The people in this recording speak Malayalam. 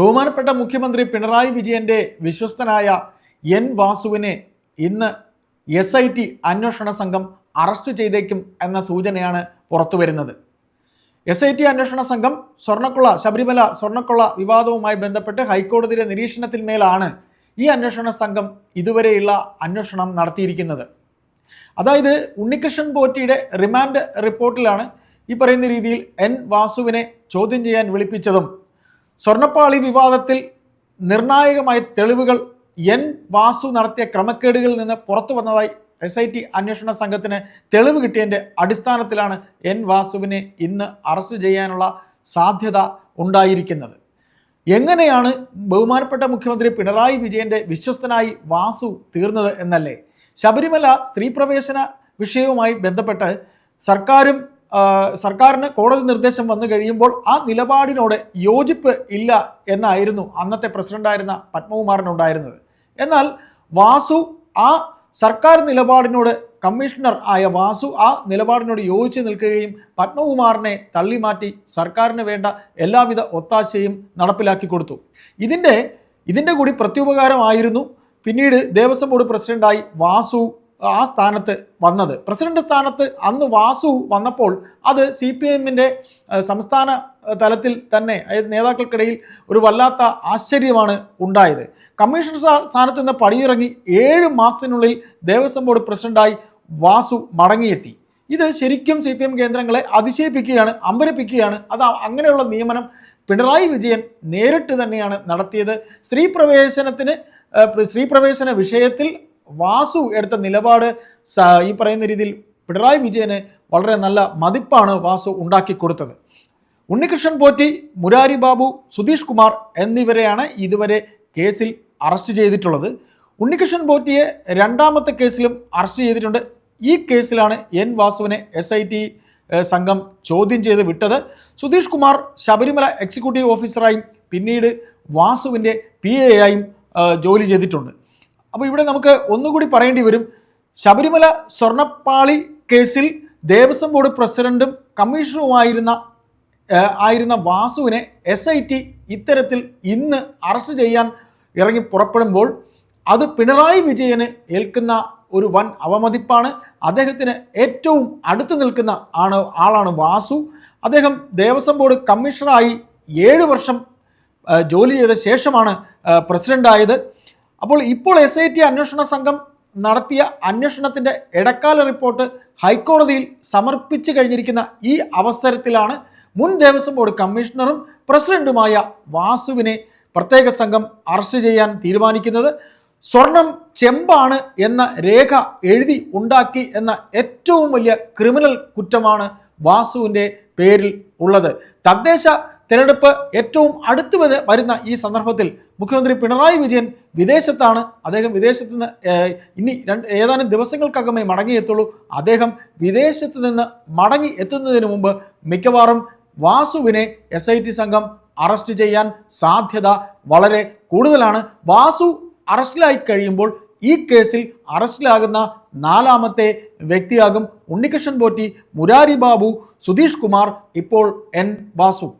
ബഹുമാനപ്പെട്ട മുഖ്യമന്ത്രി പിണറായി വിജയന്റെ വിശ്വസ്തനായ എൻ വാസുവിനെ ഇന്ന് എസ് ഐ ടി അന്വേഷണ സംഘം അറസ്റ്റ് ചെയ്തേക്കും എന്ന സൂചനയാണ് പുറത്തു വരുന്നത്. എസ് ഐ ടി അന്വേഷണ സംഘം സ്വർണക്കൊള്ള ശബരിമല സ്വർണക്കൊള്ള വിവാദവുമായി ബന്ധപ്പെട്ട് ഹൈക്കോടതിയുടെ നിരീക്ഷണത്തിന്മേലാണ് ഈ അന്വേഷണ സംഘം ഇതുവരെയുള്ള അന്വേഷണം നടത്തിയിരിക്കുന്നത്. അതായത് ഉണ്ണികൃഷ്ണൻ പോറ്റിയുടെ റിമാൻഡ് റിപ്പോർട്ടിലാണ് ഈ പറയുന്ന രീതിയിൽ എൻ വാസുവിനെ ചോദ്യം ചെയ്യാൻ വിളിപ്പിച്ചതും സ്വർണപ്പാളി വിവാദത്തിൽ നിർണായകമായ തെളിവുകൾ എൻ വാസു നടത്തിയ ക്രമക്കേടുകളിൽ നിന്ന് പുറത്തു വന്നതായി എസ് ഐ ടി അന്വേഷണ സംഘത്തിന് തെളിവ് കിട്ടിയതിന്റെ അടിസ്ഥാനത്തിലാണ് എൻ വാസുവിനെ ഇന്ന് അറസ്റ്റ് ചെയ്യാനുള്ള സാധ്യത ഉണ്ടായിരിക്കുന്നത്. എങ്ങനെയാണ് ബഹുമാനപ്പെട്ട മുഖ്യമന്ത്രി പിണറായി വിജയന്റെ വിശ്വസ്തനായി വാസു തീർന്നത് എന്നല്ലേ? ശബരിമല സ്ത്രീ പ്രവേശന വിഷയവുമായി ബന്ധപ്പെട്ട് സർക്കാരും സർക്കാരിന് കോടതി നിർദ്ദേശം വന്നു കഴിയുമ്പോൾ ആ നിലപാടിനോട് യോജിപ്പ് ഇല്ല എന്നായിരുന്നു അന്നത്തെ പ്രസിഡന്റായിരുന്ന പത്മകുമാറിനുണ്ടായിരുന്നത് എന്നാൽ വാസു ആ സർക്കാർ നിലപാടിനോട് കമ്മീഷണർ ആയ വാസു ആ നിലപാടിനോട് യോജിച്ച് നിൽക്കുകയും പത്മകുമാറിനെ തള്ളിമാറ്റി സർക്കാരിന് വേണ്ട എല്ലാവിധ ഒത്താശയും നടപ്പിലാക്കി കൊടുത്തു. ഇതിന്റെ ഇതിന്റെ കൂടി പ്രത്യുപകാരമായിരുന്നു. പിന്നീട് ദേവസ്വം ബോർഡ് പ്രസിഡന്റായി വാസു ആ സ്ഥാനത്ത് വന്നത്. പ്രസിഡന്റ് സ്ഥാനത്ത് അന്ന് വാസു വന്നപ്പോൾ അത് സി പി എമ്മിന്റെ സംസ്ഥാന തലത്തിൽ തന്നെ അതായത് നേതാക്കൾക്കിടയിൽ ഒരു വല്ലാത്ത ആശ്ചര്യമാണ് ഉണ്ടായത്. കമ്മീഷൻ സ്ഥാ- സ്ഥാനത്ത് നിന്ന് പടിയിറങ്ങി ഏഴ് മാസത്തിനുള്ളിൽ ദേവസ്വം ബോർഡ് പ്രസിഡന്റായി വാസു മടങ്ങിയെത്തി. ഇത് ശരിക്കും സി പി എം കേന്ദ്രങ്ങളെ അതിശയിപ്പിക്കുകയാണ് അമ്പരപ്പിക്കുകയാണ്. അത് അങ്ങനെയുള്ള നിയമനം പിണറായി വിജയൻ നേരിട്ട് തന്നെയാണ് നടത്തിയത്. സ്ത്രീ പ്രവേശനത്തിന് സ്ത്രീ പ്രവേശന വിഷയത്തിൽ വാസു എടുത്ത നിലപാട് ഈ പറയുന്ന രീതിയിൽ പിണറായി വിജയന് വളരെ നല്ല മതിപ്പാണ് വാസു ഉണ്ടാക്കി കൊടുത്തത്. ഉണ്ണികൃഷ്ണൻ പോറ്റി മുരാരി ബാബു സുധീഷ് കുമാർ എന്നിവരെയാണ് ഇതുവരെ കേസിൽ അറസ്റ്റ് ചെയ്തിട്ടുള്ളത്. ഉണ്ണികൃഷ്ണൻ പോറ്റിയെ രണ്ടാമത്തെ കേസിലും അറസ്റ്റ് ചെയ്തിട്ടുണ്ട്. ഈ കേസിലാണ് എൻ വാസുവിനെ എസ് ഐ ടി സംഘം ചോദ്യം ചെയ്ത് വിട്ടത്. സുധീഷ് കുമാർ ശബരിമല എക്സിക്യൂട്ടീവ് ഓഫീസറായും പിന്നീട് വാസുവിന്റെ പി എ ആയും ജോലി ചെയ്തിട്ടുണ്ട്. അപ്പോൾ ഇവിടെ നമുക്ക് ഒന്നുകൂടി പറയേണ്ടി വരും. ശബരിമല സ്വർണപ്പാളി കേസിൽ ദേവസ്വം ബോർഡ് പ്രസിഡന്റും കമ്മീഷണറുമായിരുന്ന ആയിരുന്ന വാസുവിനെ എസ് ഐ ടി ഇത്തരത്തിൽ ഇന്ന് അറസ്റ്റ് ചെയ്യാൻ ഇറങ്ങി പുറപ്പെടുമ്പോൾ അത് പിണറായി വിജയന് ഏൽക്കുന്ന ഒരു വൻ അവമതിപ്പാണ്. അദ്ദേഹത്തിന് ഏറ്റവും അടുത്ത് നിൽക്കുന്ന ആണ് ആളാണ് വാസു. അദ്ദേഹം ദേവസ്വം ബോർഡ് കമ്മീഷണറായി ഏഴ് വർഷം ജോലി ചെയ്ത ശേഷമാണ് ആ, പ്രസിഡന്റായത്. അപ്പോൾ ഇപ്പോൾ എസ് ഐ ടി അന്വേഷണ സംഘം നടത്തിയ അന്വേഷണത്തിന്റെ ഇടക്കാല റിപ്പോർട്ട് ഹൈക്കോടതിയിൽ സമർപ്പിച്ചു കഴിഞ്ഞിരിക്കുന്ന ഈ അവസരത്തിലാണ് മുൻ ദേവസ്വം ബോർഡ് കമ്മീഷണറും പ്രസിഡന്റുമായ വാസുവിനെ പ്രത്യേക സംഘം അറസ്റ്റ് ചെയ്യാൻ തീരുമാനിക്കുന്നത്. സ്വർണം ചെമ്പാണ് എന്ന രേഖ എഴുതി ഉണ്ടാക്കി എന്ന ഏറ്റവും വലിയ ക്രിമിനൽ കുറ്റമാണ് വാസുവിന്റെ പേരിൽ ഉള്ളത്. തദ്ദേശ തിരഞ്ഞെടുപ്പ് ഏറ്റവും അടുത്ത് വര- വരുന്ന ഈ സന്ദർഭത്തിൽ മുഖ്യമന്ത്രി പിണറായി വിജയൻ വിദേശത്താണ്. അദ്ദേഹം വിദേശത്ത് നിന്ന് ഇനി രണ്ട് ഏതാനും ദിവസങ്ങൾക്കകമേ മടങ്ങിയെത്തുള്ളൂ അദ്ദേഹം വിദേശത്ത് നിന്ന് മടങ്ങി എത്തുന്നതിന് മുമ്പ് മിക്കവാറും വാസുവിനെ എസ് ഐ ടി സംഘം അറസ്റ്റ് ചെയ്യാൻ സാധ്യത വളരെ കൂടുതലാണ്. വാസു അറസ്റ്റിലായി കഴിയുമ്പോൾ ഈ കേസിൽ അറസ്റ്റിലാകുന്ന നാലാമത്തെ വ്യക്തിയാകും ഉണ്ണികൃഷ്ണൻ പോറ്റി മുരാരി ബാബു സുധീഷ് കുമാർ ഇപ്പോൾ എൻ വാസു.